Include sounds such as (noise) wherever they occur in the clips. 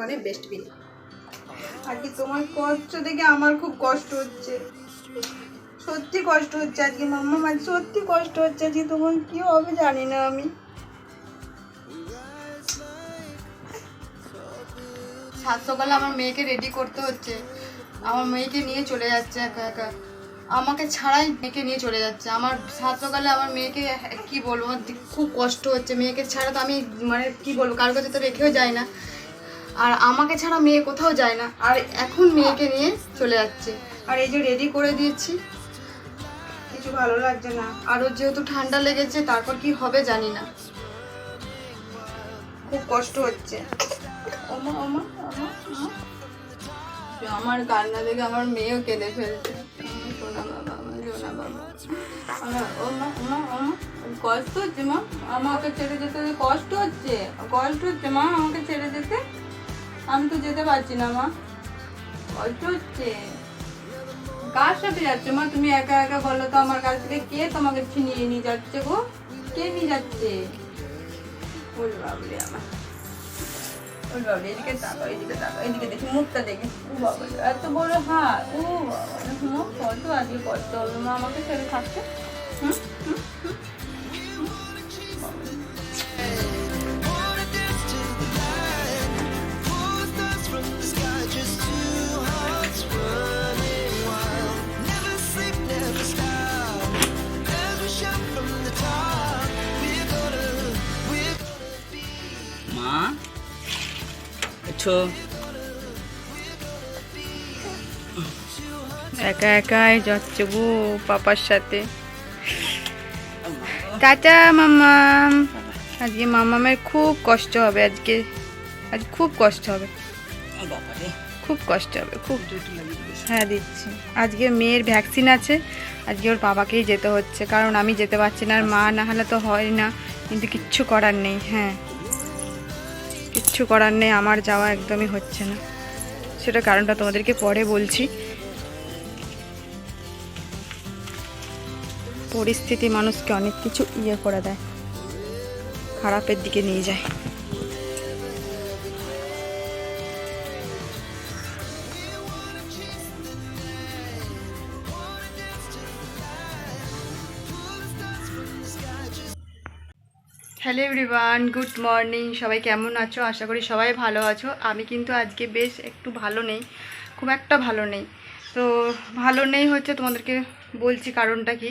মানে বেস্ট বিন আজকে তোমার কষ্ট দেখে আমার খুব কষ্ট হচ্ছে। সত্যি কষ্ট হচ্ছে আজকে মাম্মা মাঝে সত্যি কষ্ট হচ্ছে আজকে তোমার কি হবে জানি না আমি। সাত সকালে আমার মেয়েকে রেডি করতে হচ্ছে। আমার মেয়েকে নিয়ে চলে যাচ্ছে একা একা। আমাকে ছাড়াই মেয়েকে নিয়ে চলে যাচ্ছে। আমার সাত সকালে আমার মেয়েকে কি বলব? আমার খুব কষ্ট হচ্ছে। মেয়েকে ছাড়া তো আমি মানে কি বলব? কারোর কাছে তো রেখেও যায় না। আর আমাকে ছাড়া মেয়ে কোথাও যায় না। আর এখন মেয়েকে নিয়ে চলে যাচ্ছে। আর এই যে রেডি করে দিয়েছি। কিছু ভালো লাগছে না। আরও যেহেতু ঠান্ডা লেগেছে, তারপর কি হবে জানি না। খুব কষ্ট হচ্ছে। ওমা ওমা। আমার কান্না দেখে আমার মেয়েও কেঁদে ফেলছে। কষ্ট হচ্ছে মা। আমাকে ছেড়ে যেতে কষ্ট হচ্ছে। কষ্ট হচ্ছে মা, আমাকে ছেড়ে যেতে। আমি তো যেতে পারছি না, মা। কষ্ট হচ্ছে। কার সাথে যাচ্ছে, মা? তুমি একা একা বলো তো আমার কাছ থেকে কে তোমাকে ছিনিয়ে নিয়ে যাচ্ছে গো? কে নিয়ে যাচ্ছে? ওই বাবলে আমার। ওই বাবলে এদিকে তাকাও এদিকে তাকাও, এদিকে দেখি, মুখটা দেখি। ও বাবা এত বড় হাত। ও বাবা কত আজকে কষ্ট হবে, মা? আমাকে ছেড়ে থাকছে হুম হুম। আচ্ছা একা একাই যাচ্ছে গো পাপার সাথে। টাটা মাম্মাম আজকে মাম্মামের খুব কষ্ট হবে আজকে। আজ খুব কষ্ট হবে। খুব কষ্ট হবে খুব। হ্যাঁ দিচ্ছি। আজকে মেয়ের ভ্যাকসিন আছে। আজকে ওর বাবাকেই যেতে হচ্ছে কারণ আমি যেতে পারছি না। আর মা না হলে তো হয় না। কিন্তু কিচ্ছু করার নেই হ্যাঁ। কিচ্ছু করার নেই, আমার যাওয়া একদমই হচ্ছে না। সেটা কারণটা তোমাদেরকে পরে বলছি। পরিস্থিতি মানুষকে অনেক কিছু ইয়ে করে দেয়, খারাপের দিকে নিয়ে যায়। হ্যালো এভরিওয়ান গুড মর্নিং সবাই কেমন আছো? আশা করি সবাই ভালো আছো। আমি কিন্তু আজকে বেশ একটু ভালো নেই, খুব একটা ভালো নেই। তো ভালো নেই হচ্ছে তোমাদেরকে বলছি কারণটা কি?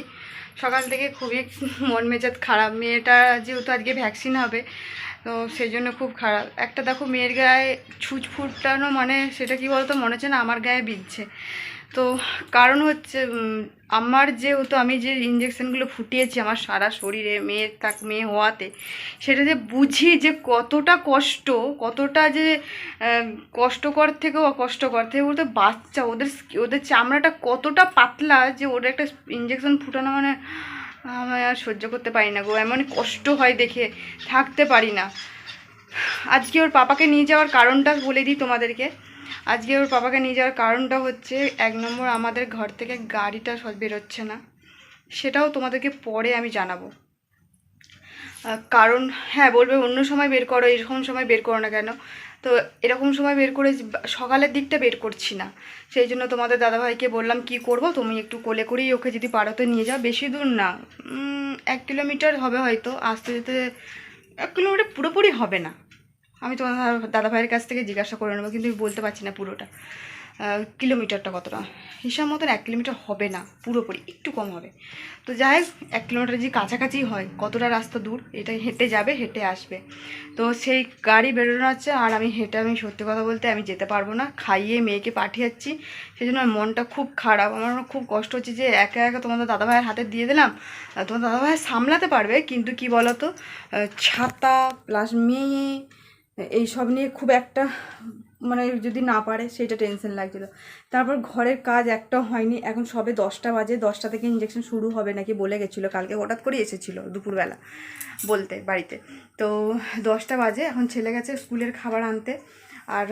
সকাল থেকে খুবই মন মেজাজ খারাপ। মেয়েটা যেহেতু আজকে ভ্যাকসিন হবে, তো সেই জন্য খুব খারাপ। একটা দেখো মেয়ের গায়ে ছুঁচ ফুটানো মানে সেটা কি বলতো? মনে হচ্ছে না আমার গায়ে বিচ্ছে তো কারণ হচ্ছে আমার যেহেতু আমি যে ইঞ্জেকশনগুলো ফুটিয়েছি আমার সারা শরীরে, মেয়ের তাক মেয়ে হওয়াতে, সেটা যে বুঝি যে কতটা কষ্ট, কতটা যে কষ্টকর থেকেও কষ্টকর থেকে বলতে বাচ্চা, ওদের ওদের চামড়াটা কতটা পাতলা যে ওদের একটা ইঞ্জেকশন ফুটানো মানে আমি আর সহ্য করতে পারি না গো, এমন কষ্ট হয় দেখে, থাকতে পারি না। আজকে ওর পাপাকে নিয়ে যাওয়ার কারণটা বলে দিই তোমাদেরকে। আজকে ওর পাপাকে নিয়ে যাওয়ার কারণটা হচ্ছে, এক নম্বর আমাদের ঘর থেকে গাড়িটা বেরোচ্ছে না। সেটাও তোমাদেরকে পরে আমি জানাব। কারণ হ্যাঁ বলবে অন্য সময় বের করো, এরকম সময় বের করো না কেন? তো এরকম সময় বের করে সকালের দিকটা বের করছি না। সেই জন্য তোমাদের দাদাভাইকে বললাম, কি করব? তুমি একটু কোলে করেই ওকে যদি পারো তো নিয়ে যাও, বেশি দূর না। এক কিলোমিটার হবে হয়তো, আসতে যেতে এক কিলোমিটার পুরোপুরি হবে না। আমি তোমার দাদা- ভাইয়ের কাছ থেকে জিজ্ঞাসা করে নেব, কিন্তু আমি বলতে পারছি না পুরোটা। কিলোমিটারটা কতটা? হিসাব মতন এক কিলোমিটার হবে না, পুরোপুরি, একটু কম হবে। তো যাই হোক, এক কিলোমিটার যে কাছাকাছি হয়, কতটা রাস্তা দূর এটা হেঁটে যাবে, হেঁটে আসবে। তো সেই গাড়ি বেরোনো আছে আর আমি হেঁটে, আমি সত্যি কথা বলতে আমি যেতে পারব না, খাইয়ে মেয়েকে পাঠিয়েছি। সেই জন্য আমার মনটা খুব খারাপ, আমার খুব কষ্ট হচ্ছে যে একা একা তোমাদের দাদাভাইয়ের হাতে দিয়ে দিলাম। তোমার দাদাভাই সামলাতে পারবে, কিন্তু কি বলতো? ছাতা প্লাস মেয়ে এই সব নিয়ে খুব একটা মানে যদি না পারে সেটা টেনশন লাগছিল। তারপর ঘরের কাজ একটা হয়নি, এখন সবে দশটা বাজে, দশটা থেকে ইঞ্জেকশন শুরু হবে নাকি বলে গেছিল, কালকে হঠাৎ করে এসেছিল দুপুরবেলা বলতে বাড়িতে। তো দশটা বাজে, এখন ছেলে গেছে স্কুলের খাবার আনতে, আর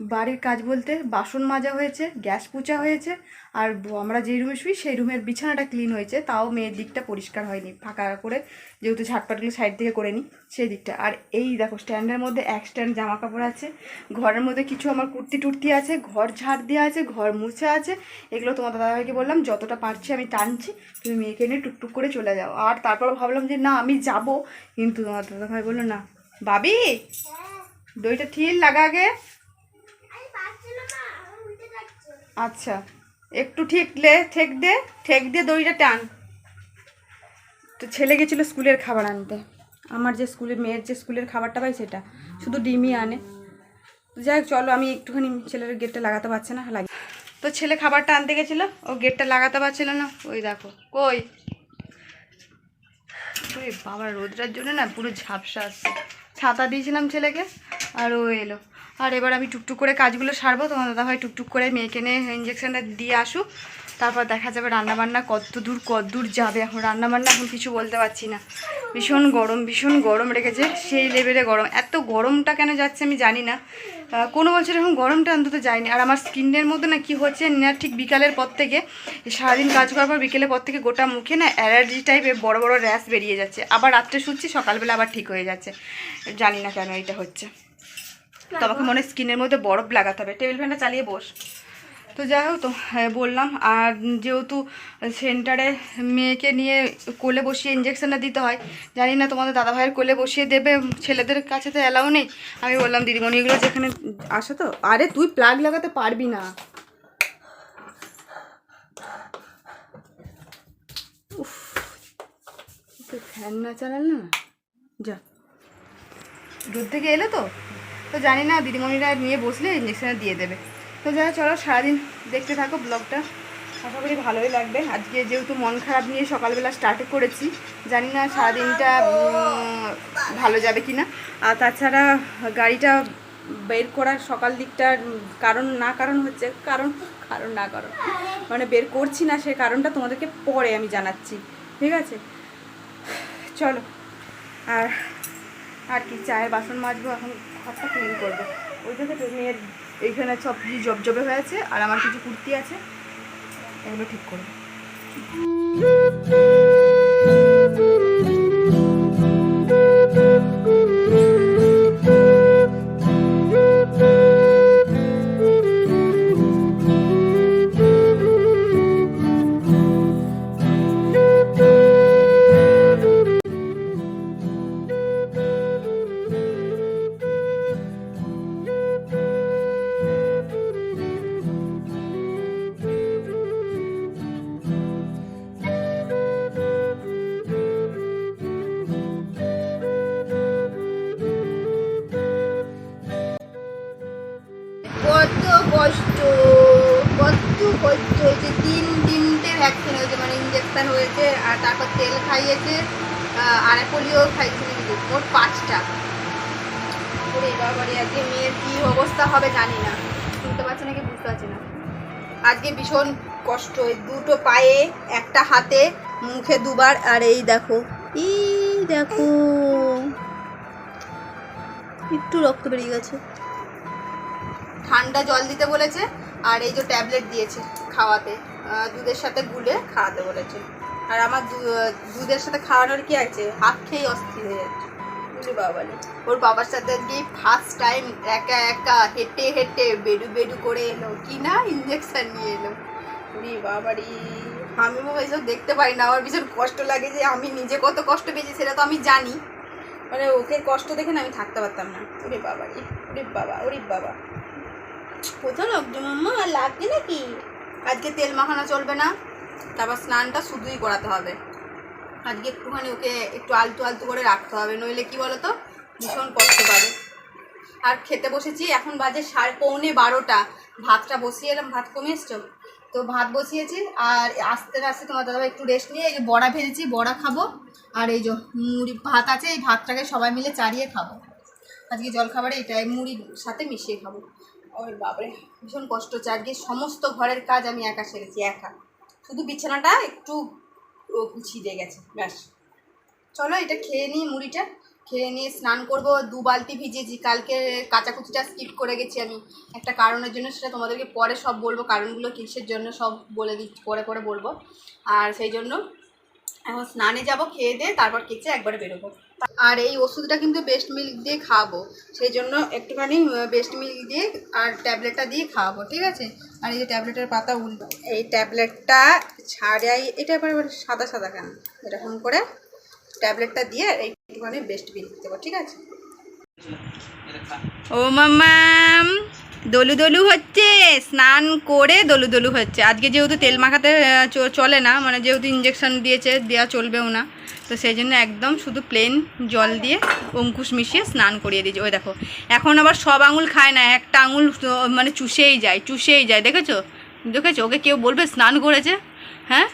বাড়ির কাজ বলতে বাসন মাজা হয়েছে, গ্যাস পোছা হয়েছে, আর আমরা যেই রুমে শুই সেই রুমের বিছানাটা ক্লিন হয়েছে, তাও মেয়ের দিকটা পরিষ্কার হয়নি, ফাঁকা করে যেহেতু ঝাটপাটগুলো সাইড থেকে করে নিই সেই দিকটা। আর এই দেখো স্ট্যান্ডের মধ্যে এক স্ট্যান্ড জামা কাপড় আছে, ঘরের মধ্যে কিছু আমার কুর্তি টুর্তি আছে, ঘর ঝাড় দেওয়া আছে, ঘর মুছে আছে, এগুলো তোমার দাদাভাইকে বললাম, যতটা পারছি আমি টানছি, তুমি মেয়েকে নিয়ে টুকটুক করে চলে যাও। আর তারপর ভাবলাম যে, না, আমি যাব। কিন্তু তোমার দাদাভাই বলল, না। বাবি, দইটা ঠিক লাগা আগে। আচ্ছা একটু ঠিক লে ঠেক দে, ঠেক দিয়ে দড়িটা টান। তো ছেলে গেছিল স্কুলের খাবার আনতে। আমার যে স্কুলের, মেয়ের যে স্কুলের খাবারটা পাই সেটা। শুধু ডিমই আনে। যাই হোক, চলো, আমি একটুখানি ছেলের গেটটা লাগাতে পারছে না, লাগে। তো ছেলে খাবারটা আনতে গেছিল, ও গেটটা লাগাতে পারছিল না। ওই দেখো, কই? ওরে বাবা, রোদটার জন্য না পুরো ঝাপসা আসছে। ছাতা দিয়েছিলাম ছেলেকে, আর ও এলো। আর এবার আমি টুকটুক করে কাজগুলো সারবো, তোমার দাদাভাই টুকটুক করে মেয়েকে নিয়ে ইঞ্জেকশনটা দিয়ে আসুক। তারপর দেখা যাবে রান্নাবান্না কত দূর কত দূর যাবে। এখন রান্নাবান্না এখন কিছু বলতে পারছি না। ভীষণ গরম ভীষণ গরম রেখেছে সেই লেভেলে গরম। এত গরমটা কেন যাচ্ছে আমি জানি না। কোনো বছর এখন গরমটা অন্তত যায়নি। আর আমার স্কিনের মধ্যে না কি হচ্ছে না ঠিক বিকালের পর থেকে সারাদিন কাজ করার পর বিকেলের পর থেকে গোটা মুখে না অ্যালার্জি টাইপের বড় বড় র্যাশ বেরিয়ে যাচ্ছে। আবার রাত্রে শুচ্ছি, সকালবেলা আবার ঠিক হয়ে যাচ্ছে। জানি না কেন এটা হচ্ছে। তো আমাকে মনে স্কিনের মধ্যে বরফ লাগাতে হবে। টেবিল ফ্যানটা চালিয়ে বস। তো যাই হোক তো হ্যাঁ, বললাম। আর যেহেতু সেন্টারে মেয়েকে নিয়ে কোলে বসিয়ে ইঞ্জেকশনটা দিতে হয় জানি না তোমাদের দাদাভাইয়ের কোলে বসিয়ে দেবে ছেলেদের কাছে তো অ্যালাউ নেই। আমি বললাম দিদিমণি এগুলো যেখানে আসো তো। আরে তুই প্লাগ লাগাতে পারবি না। উফ ফ্যান না চালাল না। যা। দূর থেকে এলো তো? তো জানি না, দিদিমণিরা নিয়ে বসলে ইঞ্জেকশনটা দিয়ে দেবে। তো যাই চলো সারাদিন দেখতে থাকো ব্লগটা আশা করি ভালোই লাগবে। আজকে যেহেতু মন খারাপ নিয়ে সকালবেলা স্টার্ট করেছি, জানি না সারাদিনটা ভালো যাবে কি না আর তাছাড়া গাড়িটা বের করার সকাল দিকটার কারণ, না কারণ হচ্ছে, কারণ কারণ না কারণ। মানে বের করছি না সে কারণটা তোমাদেরকে পরে আমি জানাচ্ছি, ঠিক আছে? চলো। আর আর কি, চায়ের বাসন মাজবো এখন? ঘরটা ক্লিন করবে। ওই দেখে মেয়ের এইখানে সব কিছু জবজবে হয়ে আছে আর আমার কিছু কুর্তি আছে, এগুলো ঠিক করব। হয়েছে তিন তিনটে ভ্যাকসিন হয়েছে মানে ইঞ্জেকশন হয়েছে, আর তারপর তেল খাইয়েছে আর পোলিও খাইয়েছে মোট পাঁচটা। ওরে আজকে মেয়ের কি অবস্থা হবে জানি না। শুনতে পাচ্ছি নাকি, বুঝতে পারছি না। আজকে ভীষণ কষ্ট দুটো পায়ে, একটা হাতে, মুখে দুবার, আর এই দেখো ই দেখো। একটু রক্ত বেরিয়ে গেছে। ঠান্ডা জল দিতে বলেছে আর এই যে ট্যাবলেট দিয়েছে খাওয়াতে দুধের সাথে গুলে খাওয়াতে বলেছে। আর আমার দুধের সাথে খাওয়ানোর কি আছে? হাত খেয়েই অস্থির হয়ে যাচ্ছে। বুঝলি বাবালি ওর বাবার সাথে গিয়ে ফার্স্ট টাইম একা একা হেঁটে হেঁটে বেডু বেডু করে এলো। কি না ইঞ্জেকশন নিয়ে এলো। উরি বাবারি আমি বাবা এসব দেখতে পারি না। আমার ভীষণ কষ্ট লাগে যে আমি নিজে কত কষ্ট পেয়েছি, সেটা তো আমি জানি। মানে ওকে কষ্ট দেখে না আমি থাকতে পারতাম না। ওরে বাবারি ওরে বাবা ওরে বাবা। কোথাও লাগছে মাম্মা? আর লাগছে নাকি? আজকে তেল মাখানো চলবে না। তারপর স্নানটা শুধুই করাতে হবে। আজকে একটুখানি ওকে একটু আলতু আলতু করে রাখতে হবে, নইলে কি বলতো? ভীষণ কষ্ট পাবে। আর খেতে বসেছি, এখন বাজে সাড়ে পৌনে বারোটা। ভাতটা বসিয়ে এলাম, ভাত কমে এসছো। তো ভাত বসিয়েছি, আর আস্তে আস্তে তোমার দাদা একটু রেস্ট নিয়ে, এই যে বড়া ভেজেছি, বড়া খাব। আর এই যে মুড়ি ভাত আছে, এই ভাতটাকে সবাই মিলে চাড়িয়ে খাব। আজকে জলখাবারে এটাই, মুড়ির সাথে মিশিয়ে খাব। ওই বাবারে ভীষণ কষ্ট হচ্ছে আজকে সমস্ত ঘরের কাজ আমি একা সেরেছি, একা। শুধু বিছানাটা একটু দিয়ে গেছে, ব্যাস। চলো এটা খেয়ে নিই মুড়িটা, খেয়ে নিয়ে স্নান করব, দু বালতি ভিজেছি কালকে কাচাকুচিটা স্কিপ করে গেছি আমি। একটা কারণের জন্য সেটা তোমাদেরকে পরে সব বলব, কারণগুলো কিসের জন্য সব বলে দিচ্ছি, পরে পরে বলব। আর সেই জন্য এখন স্নানে যাব খেয়ে দিয়ে তারপর কেচে একবারে বেরোবো। আর এই ওষুধটা কিন্তু বেস্ট মিল্ক দিয়ে খাওয়াবো সেই জন্য একটুখানি বেস্ট মিল্ক দিয়ে আর ট্যাবলেটটা দিয়ে খাওয়াবো ঠিক আছে? আর এই যে ট্যাবলেটের পাতা উল্টো এই ট্যাবলেটটা ছাড়াই এটা এবার সাদা সাদা কেন? এরকম করে ট্যাবলেটটা দিয়ে এই একটুখানি বেস্ট মিল্ক দেবো ঠিক আছে? ও মাম্মাম! দলু দলু হচ্ছে, স্নান করে দলু দলু হচ্ছে। আজকে যেহেতু তেল মাখাতে চলে না মানে যেহেতু ইঞ্জেকশন দিয়েছে দেওয়া চলবেও না, তো সেই জন্য একদম শুধু প্লেন জল দিয়ে অঙ্কুশ মিশিয়ে স্নান করিয়ে দিয়েছে। ওই দেখো, এখন আবার সব আঙুল খায় না, একটা আঙুল মানে চুষেই যায় চুষেই যায়, দেখেছ? দেখেছ? ওকে কেউ বলবে স্নান করেছে? হ্যাঁ?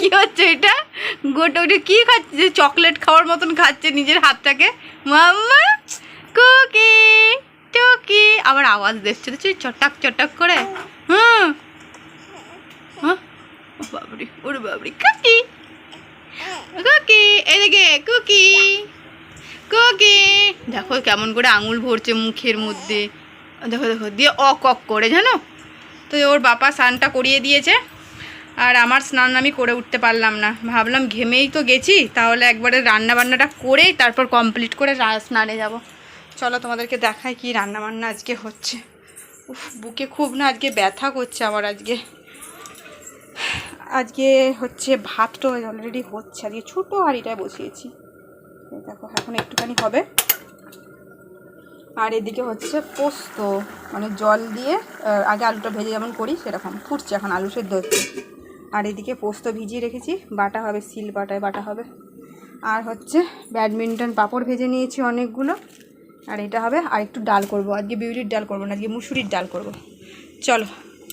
কি হচ্ছে এটা? গোটা ওটা কি খাচ্ছে? চকলেট খাওয়ার মতন খাচ্ছে নিজের হাতটাকে। মাম্মা কুকি টুকি আবার আওয়াজ দিচ্ছে? দেখছি চটাক চটাক করে। হুম। বাবরি, ওরে বাবরি, কুকি। কুকি, এদিকে কুকি। কুকি, দেখো কেমন করে আঙুল ভরছে মুখের মধ্যে। দেখো দেখো, দিয়ে অক অক করে, জানো? তো ওর বাবা স্নানটা করিয়ে দিয়েছে, আর আমার স্নান আমি করে উঠতে পারলাম না। ভাবলাম ঘেমেই তো গেছি, তাহলে একবারে রান্না বান্নাটা করেই তারপর কমপ্লিট করে স্নানে যাব। চলো তোমাদেরকে দেখাই কি রান্না বান্না আজকে হচ্ছে। উফ, বুকে খুব না আজকে ব্যথা করছে আমার আজকে। আজকে হচ্ছে ভাতটা অলরেডি হচ্ছে, আজকে ছোটো হাঁড়িটায় বসিয়েছি। দেখো, এখন একটুখানি হবে। আর এদিকে হচ্ছে পোস্ত মানে জল দিয়ে আগে আলুটা ভেজে যেমন করি, সেরকম। ফুটছে এখন, আলু সেদ্ধ হচ্ছে। আর এদিকে পোস্ত ভিজিয়ে রেখেছি, বাটা হবে, সিল বাটায় বাটা হবে। আর হচ্ছে ব্যাডমিন্টন পাঁপড় ভেজে নিয়েছি অনেকগুলো। আর এটা হবে আর একটু ডাল করব। আজকে বিউলির ডাল করব না, আজকে মুসুরির ডাল করব। চলো,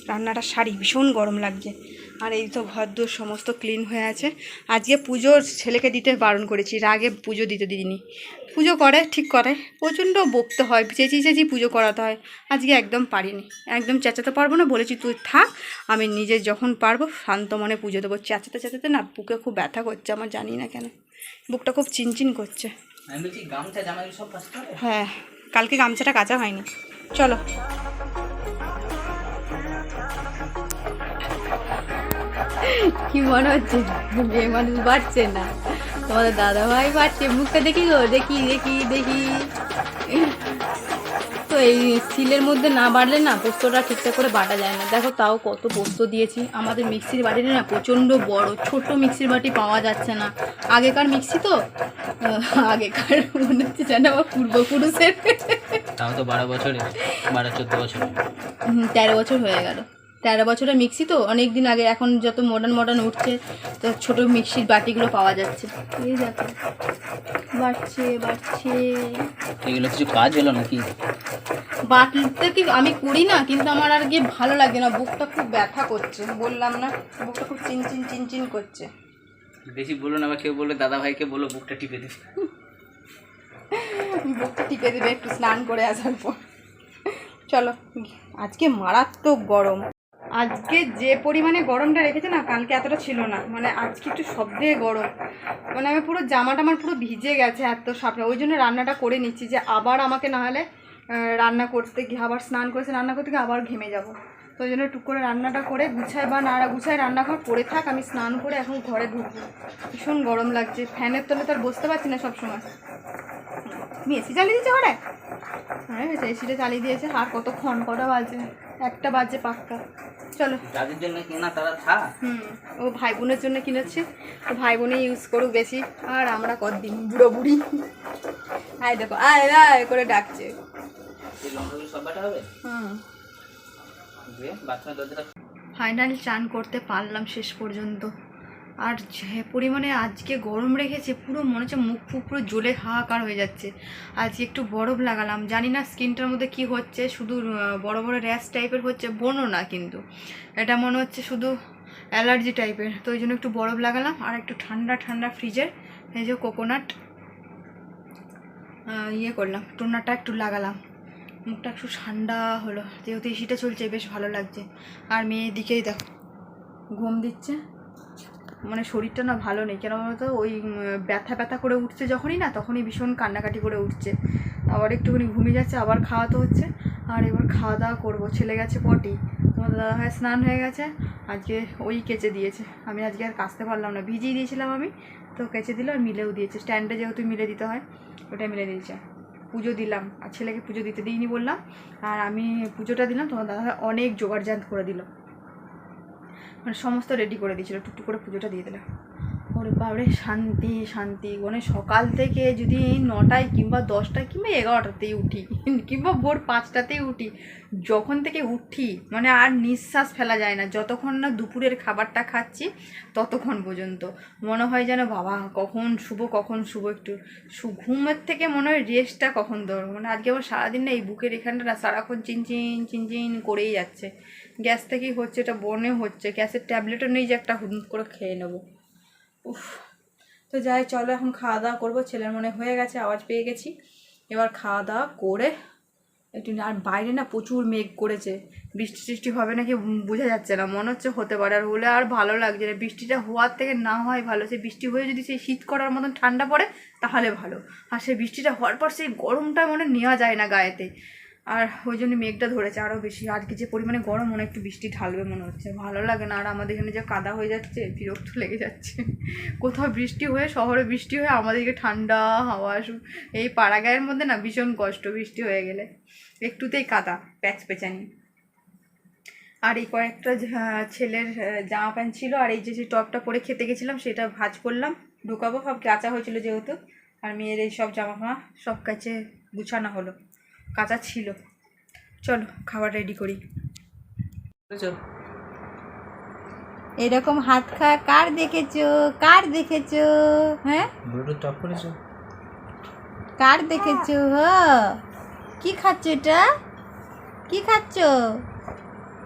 রান্নাটা সারি, ভীষণ গরম লাগছে। আর এই তো ঘর সমস্ত ক্লিন হয়ে আছে। আজকে পুজো ছেলেকে দিতে বারণ করেছি রাগে পুজো দিতে দিইনি। পুজো করে, ঠিক করে। প্রচণ্ড বকতে হয় চেঁচিয়ে চেঁচিয়ে পুজো করাতে হয়। আজকে একদম পারিনি। একদম চেঁচাতে পারব না, বলেছি তুই থাক, আমি নিজে যখন পারব শান্ত মনে পুজো দেবো। চেঁচাতে চেঁচাতে না বুকে খুব ব্যথা করছে, আমার জানি না কেন। বুকটা খুব চিনচিন করছে। আমি বলছি গামছা জামা সব কাজ করে হ্যাঁ কালকে গামছাটা কাঁচা হয়নি। চলো। কি মনে হচ্ছে? মেয়ে মানুষ বাড়ছে না। তোমাদের দাদা ভাই বাড়ছে। মুখটা দেখি গো দেখি দেখি দেখি। এই সিলের মধ্যে না বাড়লে না পোস্তটা ঠিকঠাক করে বাটা যায় না। দেখো তাও কত পোস্ত দিয়েছি। আমাদের মিক্সির বাটিটা না প্রচণ্ড বড় ছোট মিক্সির বাটি পাওয়া যাচ্ছে না। আগেকার মিক্সি তো? আগেকার মনে হচ্ছে যেন আমার পূর্বপুরুষের। তাও তো বারো বছরে বারো চোদ্দ বছর তেরো বছর হয়ে গেল। তেরো বছরের মিক্সি তো অনেক দিন আগে এখন যত মডার্ন মডার্ন উঠছে তো ছোট মিক্সির বাটিগুলো পাওয়া যাচ্ছে। এই দেখো বাড়ছে বাড়ছে। এগুলো কিছু কাজ হলো নাকি? বাটতে কি আমি করি না কিন্তু আমার আর গিয়ে ভালো লাগে না বুকটা খুব ব্যথা করছে বললাম না বুকটা খুব চিনচিন চিনচিন করছে। বেশি বলো না বা কেউ বলল দাদা ভাইকে বলো বুকটা টিপে দিবে। (laughs) বুকটা টিপে দেবে একটু স্নান করে আসার পর। চলো আজকে মারাত্মক গরম। আজকে যে পরিমাণে গরমটা রেখেছে না, কালকে এতটা ছিল না। মানে আজকে একটু শব্দে গরম। মানে আমি পুরো জামাটা আমার পুরো ভিজে গেছে এত সাপড়া। ওই জন্য রান্নাটা করে নিচ্ছি যে আবার আমাকে না হলে রান্না করতে গিয়ে, আবার স্নান করেছে, রান্না করতে গিয়ে আবার ঘেমে যাব। তো ওই জন্য টুক করে রান্নাটা করে গুছাই বা না গুছাই রান্নাঘর পড়ে থাক, আমি স্নান করে এখন ঘরে ঢুকবো। ভীষণ গরম লাগছে। ফ্যানের তলে তো আর বসতে পারছি না সবসময়। তুমি এসি চালিয়ে দিয়েছ ঘরে? হ্যাঁ এসিটা চালিয়ে দিয়েছে। আর কতক্ষণ? কটা বাজে? একটা বাজে পাক্কা। চলো। যাদের জন্য কেনা তারা থাক হুম ও ভাই বোনের জন্য কিনেছে। তো ভাই বোনই ইউজ করুক বেশি। আর আমরা কদিন বুড়ো বুড়ি। আয় দেখো আয় আয় করে ডাকছে। হুম। ফাইনালি চান করতে পারলাম শেষ পর্যন্ত। আর যে পরিমাণে আজকে গরম রেখেছে, পুরো মনে হচ্ছে মুখ ফুক পুরো জ্বলে হাহাকার হয়ে যাচ্ছে। আজকে একটু বরফ লাগালাম, জানি না স্কিনটার মধ্যে কি হচ্ছে, শুধু বড় বড় র্যাশ টাইপের হচ্ছে বনো না কিন্তু। এটা মনে হচ্ছে শুধু অ্যালার্জি টাইপের, তো ওই জন্য একটু বরফ লাগালাম, আর একটু ঠান্ডা ঠান্ডা ফ্রিজের, এই যে কোকোনাট ইয়ে করলাম টোনারটা একটু লাগালাম। মুখটা একটু ঠান্ডা হলো, যেহেতু এসিটা চলছে, বেশ ভালো লাগছে। আর মেয়ের দিকেই দেখো, ঘুম দিচ্ছে। মানে শরীরটা না ভালো নেই। কেন বলতো? ওই ব্যথা ব্যথা করে উঠছে যখনই না, তখনই ভীষণ কান্নাকাটি করে উঠছে। আবার একটুখানি ঘুমিয়ে যাচ্ছে, আবার খাওয়াতে হচ্ছে। আর এবার খাওয়া দাওয়া করব। ছেলে গেছে পটি। তোমার দাদা ভাই স্নান হয়ে গেছে। আজকে ওই কেচে দিয়েছে। আমি আজকে আর কাচতে পারলাম না। ভিজিয়ে দিয়েছিলাম আমি। তো কেচে দিল আর মিলেও দিয়েছে। স্ট্যান্ডে যেহেতু মিলে দিতে হয় ওটা মিলে দিয়েছে। পুজো দিলাম। আর ছেলেকে পুজো দিতে দিইনি বললাম। আর আমি পুজোটা দিলাম। তোমার দাদা অনেক জোগাড়জান্ত করে দিল। মানে সমস্ত রেডি করে দিয়েছিল টুকটুক করে পুজোটা দিয়ে দিলাম। ওরে বাবরে শান্তি শান্তি। মানে সকাল থেকে যদি নটায় কিংবা দশটায় কিংবা এগারোটাতেই উঠি, কিংবা ভোর পাঁচটাতেই উঠি, যখন থেকে উঠি মানে আর নিঃশ্বাস ফেলা যায় না। যতক্ষণ না দুপুরের খাবারটা খাচ্ছি, ততক্ষণ পর্যন্ত। মনে হয় যেন, বাবা, কখন শুভ কখন শুভ একটু। ঘুমের থেকে মনে হয় রেস্টটা কখন ধরবো? মানে আজকে আবার সারাদিন না এই বুকের এখানটা না সারাক্ষণ চিনচিন চিনচিন করেই যাচ্ছে। গ্যাস থেকেই হচ্ছে, এটা বনে হচ্ছে। গ্যাসের ট্যাবলেটও নেই যে একটা হুদ করে খেয়ে নেব। উফ। তো যাই, চলো এখন খাওয়া দাওয়া করব। ছেলের মনে হয়ে গেছে, আওয়াজ পেয়ে গেছি। এবার খাওয়া দাওয়া করে একটু আর বাইরে না প্রচুর মেঘ করেছে। বৃষ্টি টিষ্টি হবে নাকি বোঝা যাচ্ছে না। মনে হচ্ছে হতে পারে। আর হলে আর ভালো লাগছে না। বৃষ্টিটা হওয়ার থেকে না হয় ভালো। সেই বৃষ্টি হয়ে যদি সেই শীত করার মতন ঠান্ডা পড়ে, তাহলে ভালো। আর সেই বৃষ্টিটা হওয়ার পর সেই গরমটা মনে নেওয়া যায় না গায়েতে। আর ওই জন্য মেঘটা ধরেছে আরও বেশি। আজকে যে পরিমাণে গরম, মনে একটু বৃষ্টি ঢালবে মনে হচ্ছে। ভালো লাগে না, আর আমাদের এখানে যে কাদা হয়ে যাচ্ছে, বিরক্ত লেগে যাচ্ছে। কোথাও বৃষ্টি হয়ে, শহরে বৃষ্টি হয়ে, আমাদেরকে ঠান্ডা হাওয়া এই পাড়া গায়ের মধ্যে না ভীষণ কষ্ট বৃষ্টি হয়ে গেলে। একটুতেই কাদা, প্যাচ পেঁচানি। আর এই কয়েকটা ছেলের জামা প্যান্ট ছিল, আর এই যে যে টপটা পরে খেতে গেছিলাম, সেটা ভাজ করলাম, ঢুকাবো, সব কাঁচা হয়েছিল যেহেতু। আর মেয়ের এই সব জামা ফামা সব কাছে গুছানো হলো। কাঁচা ছিল। চলো খাবার রেডি করি। বুঝেছ? এরকম হাত খা কার দেখেছ? কার দেখেছ? হ্যাঁ? টপ করেছ? কার দেখেছ? হ। কি খাচ্ছ এটা? কি খাচ্ছ?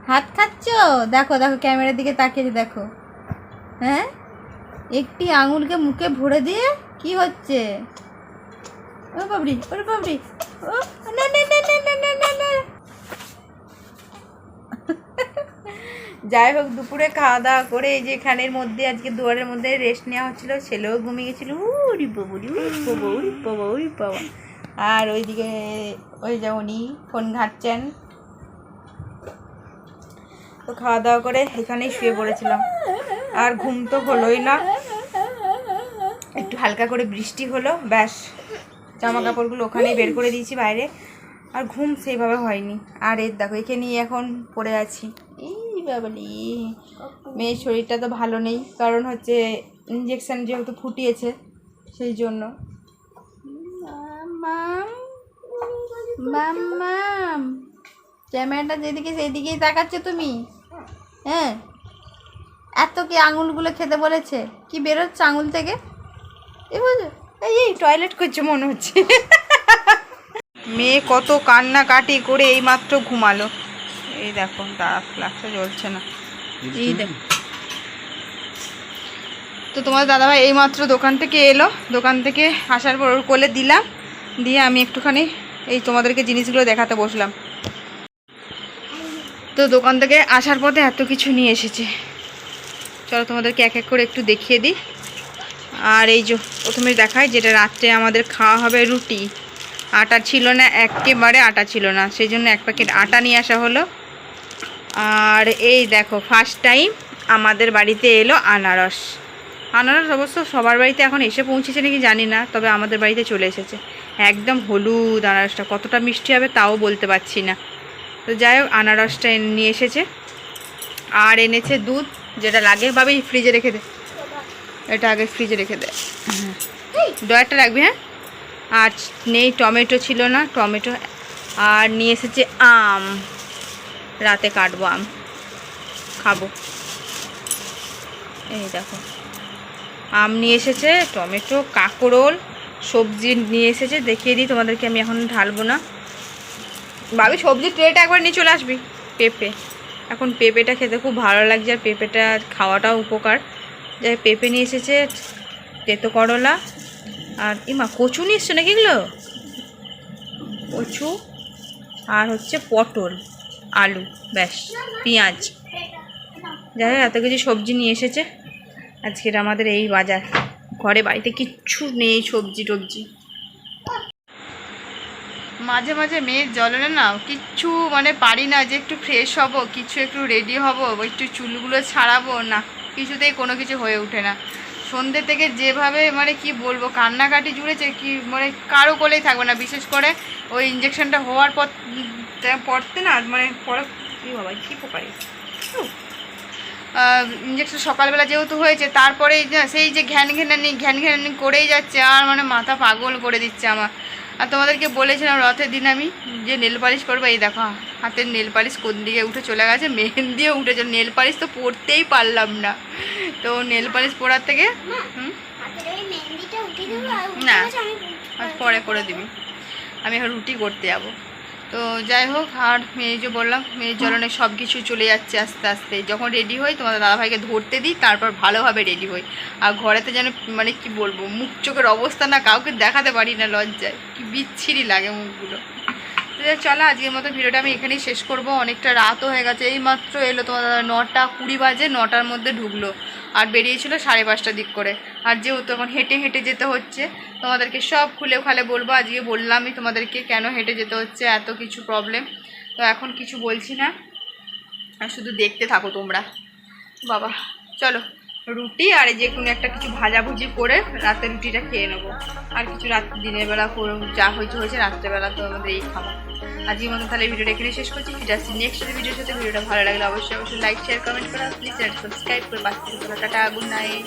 হাত খাচ্ছ? দেখো দেখো ক্যামেরার দিকে তাকিয়ে দেখো। হ্যাঁ? একটি আঙুলকে মুখে ভরে দিয়ে কি হচ্ছে? ও বাবরি ওরে বাবরি যাই হোক, দুপুরে খাওয়া দাওয়া করে এই যে এখানের মধ্যে, আজকে দুয়ারের মধ্যে রেস্ট নেওয়া হচ্ছিল, ছেলেও ঘুমিয়ে গেছিল। উড়ি বাবু উড়ি বাবা উড়ি বাবা আর ওইদিকে, ওই যে উনি ফোন ঘাঁটছেন। তো খাওয়া দাওয়া করে এখানেই শুয়ে পড়েছিলাম। আর ঘুম তো হলোই না। একটু হালকা করে বৃষ্টি হলো, ব্যাস। জামা কাপড়গুলো ওখানেই বের করে দিয়েছি বাইরে। আর ঘুম সেইভাবে হয়নি। আর এর দেখো একে নিয়ে এখন পড়ে আছি। এই বাবালি মেয়ের শরীরটা তো ভালো নেই। কারণ হচ্ছে ইঞ্জেকশান যেহেতু ফুটিয়েছে সেই জন্য। মাম ক্যামেরাটা যেদিকে সেদিকেই তাকাচ্ছ তুমি? হ্যাঁ? এত কি আঙুলগুলো খেতে বলেছে? কি বেরোচ্ছে আঙুল থেকে? এ বুঝো এই এই টয়লেট করছে মনে হচ্ছে। মেয়ে কত কান্নাকাটি করে এই মাত্র ঘুমালো। এই দেখো দাঁড়া ফ্লাক্সটা জ্বলছে না। এই দেখো। তো তোমার দাদাভাই এইমাত্র দোকান থেকে এলো। দোকান থেকে আসার পর ওর কোলে দিলাম। দিয়ে আমি একটুখানি এই তোমাদেরকে জিনিসগুলো দেখাতে বসলাম। তো দোকান থেকে আসার পথে এত কিছু নিয়ে এসেছে। চলো তোমাদেরকে এক এক করে একটু দেখিয়ে দিই। আর এই যে প্রথমে দেখায় যেটা রাত্রে আমাদের খাওয়া হবে রুটি। আটা ছিল না, একেবারে আটা ছিল না সেই জন্য এক প্যাকেট আটা নিয়ে আসা হলো। আর এই দেখো ফার্স্ট টাইম আমাদের বাড়িতে এলো আনারস। আনারস অবশ্য সবার বাড়িতে এখন এসে পৌঁছেছে নাকি জানি না, তবে আমাদের বাড়িতে চলে এসেছে। একদম হলুদ আনারসটা, কতটা মিষ্টি হবে তাও বলতে পারছি না। তো যাই হোক, আনারসটা নিয়ে এসেছে। আর এনেছে দুধ, যেটা লাগে ভাবে ফ্রিজে রেখে দে এটা আগে ফ্রিজে রেখে দে। হ্যাঁ ডয়ারটা রাখবি হ্যাঁ? আর নেই, টমেটো ছিল না, টমেটো। আর নিয়ে এসেছে আম। রাতে কাটবো আম। খাব। এই দেখো। আম নিয়ে এসেছে, টমেটো, কাঁকরোল, সবজি নিয়ে এসেছে। দেখিয়ে দিই, তোমাদেরকে আমি এখন ঢালবো না। ভাবি, সবজির ট্রেটা একবার নিয়ে চলে আসবি, পেঁপে। এখন পেঁপেটা খেতে খুব ভালো লাগছে, আর পেঁপেটা খাওয়াটাও উপকার। যাই পেঁপে নিয়ে এসেছে, তেতো করলা, আর ইমা, কচু নিয়ে এসছো নাকি এগুলো? কচু আর হচ্ছে পটল, আলু, ব্যাস, পেঁয়াজ। যাই হোক, এত কিছু সবজি নিয়ে এসেছে। আজকের আমাদের এই বাজার। ঘরে বাড়িতে কিচ্ছু নেই সবজি টবজি। মাঝে মাঝে মেয়ের জ্বলনে না কিচ্ছু মানে পারি না যে একটু ফ্রেশ হব, কিছু একটু রেডি হব, একটু চুলগুলো ছাড়াবো, না। কিছুতেই কোনো কিছু হয়ে ওঠে না। সন্ধ্যে থেকে যেভাবে মানে কি বলব, কান্নাকাটি জুড়েছে কি মানে কারও কোলেই থাকবে না। বিশেষ করে ওই ইঞ্জেকশনটা হওয়ার পর পড়তে না মানে পরে কি বাবা, কী পোকারি। ইঞ্জেকশন সকালবেলা যেহেতু হয়েছে তারপরে সেই যে ঘ্যান ঘ্যানানি ঘ্যান ঘ্যানানি করেই যাচ্ছে, আর মানে মাথা পাগল করে দিচ্ছে আমার। আর তোমাদেরকে বলেছিলাম রথের দিন আমি যে নেল পালিশ করব এই দেখো হাতের নেল পালিশ কোন দিকে উঠে চলে গেছে মেহেন্দিও উঠেছে নেল পালিশ তো পড়তেই পারলাম না। তো নেল পালিশ পরার থেকে না। পরে করে দিবি। আমি এখন রুটি করতে যাব। তো যাই হোক, আর মেয়ে যে বললাম, মেয়ের জ্বলনে সব কিছু চলে যাচ্ছে আস্তে আস্তে। যখন রেডি হই, তোমাদের দাদাভাইকে ধরতে দিই, তারপর ভালোভাবে রেডি হই। আর ঘরেতে যেন মানে কি বলব, মুখ চোখের অবস্থা না, কাউকে দেখাতে পারি না লজ্জায়। কি বিচ্ছিরি লাগে মুখগুলো। চলো, আজকের মতো ভিডিওটা আমি এখানেই শেষ করব। অনেকটা রাতও হয়ে গেছে। এই মাত্র এলো তোমার নটা কুড়ি বাজে, নটার মধ্যে ঢুকলো। আর বেরিয়েছিল সাড়ে পাঁচটার দিক করে। আর যেহেতু এখন হেঁটে হেঁটে যেতে হচ্ছে, তোমাদেরকে সব খুলে খালে বলব, আজকে বললামই তোমাদেরকে কেন হেঁটে যেতে হচ্ছে, এত কিছু প্রবলেম তো এখন কিছু বলছি না শুধু দেখতে থাকো তোমরা। বাবা, চলো। রুটি আর এই যে কোনো একটা কিছু ভাজাভুজি করে রাতে রুটিটা খেয়ে নেব। আর কিছু রাত, দিনের বেলা করে যা হয়েছে হয়েছে রাত্রেবেলা তো আমাদের এই খাবার আজকের মতো তাহলে ভিডিওটা এখানে শেষ করছি। ফিরে আসছি নেক্সট ভিডিওর সাথে। ভিডিওটা ভালো লাগলে অবশ্যই অবশ্যই লাইক শেয়ার কমেন্ট করা প্লিজ সাবস্ক্রাইব করে বাচ্চাদের টাটা গুড নাইট